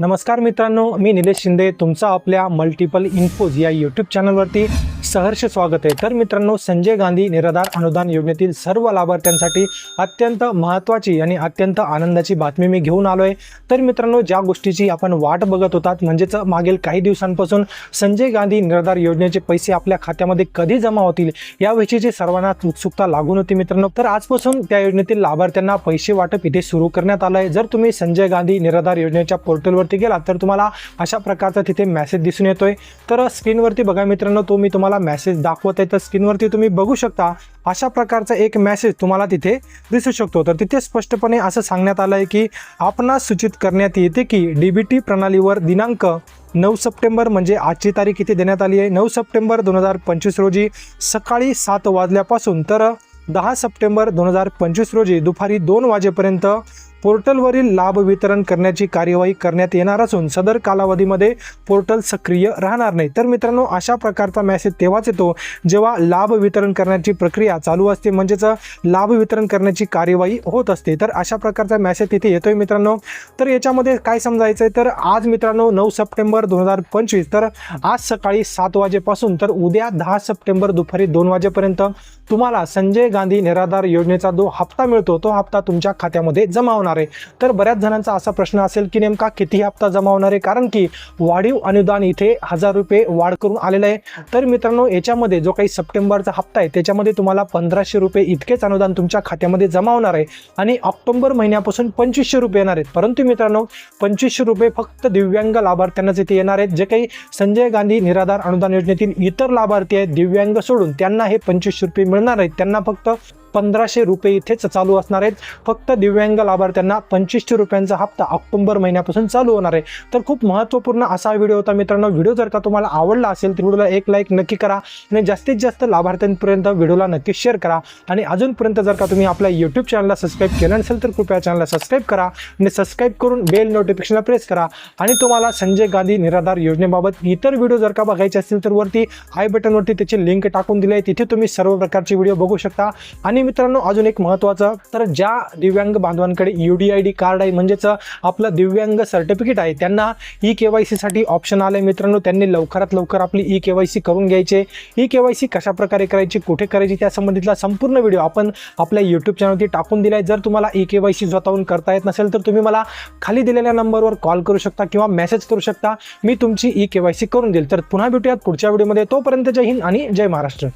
नमस्कार मित्रांनो मी निलेश शिंदे. तुमचा आपल्या मल्टिपल इन्फोज या यूट्यूब चॅनलवरती सहर्ष स्वागत आहे. तर मित्रांनो संजय गांधी निराधार अनुदान योजनेतील सर्व लाभार्थ्यांसाठी अत्यंत महत्त्वाची आणि अत्यंत आनंदाची बातमी मी घेऊन आलो आहे तर मित्रांनो ज्या गोष्टीची आपण वाट बघत होतात म्हणजेच मागील काही दिवसांपासून संजय गांधी निराधार योजनेचे पैसे आपल्या खात्यामध्ये कधी जमा होतील याविषयीची सर्वांना उत्सुकता लागून होती मित्रांनो. तर आजपासून त्या योजनेतील लाभार्थ्यांना पैसे वाटप इथे सुरू करण्यात आलं आहे जर तुम्ही संजय गांधी निराधार योजनेच्या पोर्टलवरती गेलात तर तुम्हाला अशा प्रकारचा तिथे मेसेज दिसून येतोय. तर स्क्रीनवरती बघा मित्रांनो तो मी तुम्हाला मेसेज दाखवत आहे तर स्क्रीनवरती तुम्ही बघू शकता. अशा प्रकारचा एक मेसेज तुम्हाला तिथे दिसू शकतो. तर तिथे स्पष्टपणे असं सांगण्यात आलं आहे की आपणास सूचित करण्यात येते की डी बी टी प्रणालीवर दिनांक नऊ सप्टेंबर म्हणजे आजची तारीख इथे देण्यात आली आहे. नऊ सप्टेंबर दोन हजार पंचवीस रोजी सकाळी सात वाजल्यापासून तर दहा सप्टेंबर दोन हजार पंचवीस रोजी दुपारी दोन वाजेपर्यंत पोर्टलवरील लाभ वितरण करण्याची कार्यवाही करण्यात येणार असून सदर कालावधीमध्ये पोर्टल सक्रिय राहणार नाही. तर मित्रांनो अशा प्रकारचा मेसेज तेव्हाच येतो जेव्हा लाभ वितरण करण्याची प्रक्रिया चालू असते म्हणजेच लाभ वितरण करण्याची कार्यवाही होत असते. तर अशा प्रकारचा मेसेज तिथे येतोय मित्रांनो. तर याच्यामध्ये काय समजायचं आहे तर आज मित्रांनो नऊ सप्टेंबर दोन हजार पंचवीस तर आज सकाळी सात वाजेपासून तर उद्या दहा सप्टेंबर दुपारी दोन वाजेपर्यंत तुम्हाला संजय गांधी निराधार योजनेचा जो हप्ता मिळतो तो हप्ता तुमच्या खात्यामध्ये जमा होणार आहे. तर बऱ्याच जणांचा असा प्रश्न असेल की नेमका किती हप्ता जमा होणार आहे? कारण की वाढीव अनुदान इथे हजार रुपये वाढ करून आलेलं आहे. तर मित्रांनो याच्यामध्ये जो काही सप्टेंबरचा हप्ता आहे त्याच्यामध्ये तुम्हाला पंधराशे रुपये इतकेच अनुदान तुमच्या खात्यामध्ये जमा होणार आहे आणि ऑक्टोबर महिन्यापासून पंचवीसशे रुपये येणार आहेत. परंतु मित्रांनो पंचवीसशे रुपये फक्त दिव्यांग लाभार्थ्यांनाच इथे येणार आहेत. जे काही संजय गांधी निराधार अनुदान योजनेतील इतर लाभार्थी आहेत दिव्यांग सोडून त्यांना हे पंचवीसशे रुपये मिळणार आहेत. त्यांना फक्त पंधराशे रुपये इथेच चालू असणार आहेत. फक्त दिव्यांग लाभार्थ्यांना पंचवीसशे रुपयांचा हप्ता ऑक्टोबर महिन्यापासून चालू होणार आहे. तर खूप महत्त्वपूर्ण असा व्हिडिओ होता मित्रांनो. व्हिडिओ जर का तुम्हाला आवडला असेल तर व्हिडिओला एक लाईक नक्की करा आणि जास्तीत जास्त लाभार्थ्यांपर्यंत व्हिडिओला नक्की शेअर करा. आणि अजूनपर्यंत जर का तुम्ही आपल्या यूट्यूब चॅनलला सबस्क्राईब केलं नसेल तर कृपया चॅनलला सबस्क्राईब करा आणि सबस्क्राईब करून बेल नोटिफिकेशनला प्रेस करा. आणि तुम्हाला संजय गांधी निराधार योजनेबाबत इतर व्हिडिओ जर का बघायचे असतील तर वरती आय बटनवरती त्याची लिंक टाकून दिली आहे. तिथे तुम्ही सर्व प्रकारचे व्हिडिओ बघू शकता. आणि मित्रांनो अजून एक महत्त्वाचं तर ज्या दिव्यांग बांधवांकडे U D I D card आहे म्हणजेच आपलं दिव्यांग सर्टिफिकेट आहे त्यांना ई के वाय सीसाठी ऑप्शन आलं आहे मित्रांनो त्यांनी लवकरात लवकर आपली ई के वाय सी करून घ्यायचे. ई के वाय सी कशा प्रकारे करायची कुठे करायची त्या संबंधितला संपूर्ण व्हिडिओ आपण आपल्या यूट्यूब चॅनलवरती टाकून दिला आहे जर तुम्हाला ई के वाय सी स्वतःहून करता येत नसेल तर तुम्ही मला खाली दिलेल्या नंबरवर कॉल करू शकता किंवा मेसेज करू शकता. मी तुमची ई के वाय सी करून देईल. तर पुन्हा भेटूयात पुढच्या व्हिडिओमध्ये तोपर्यंत जय हिंद आणि जय महाराष्ट्र.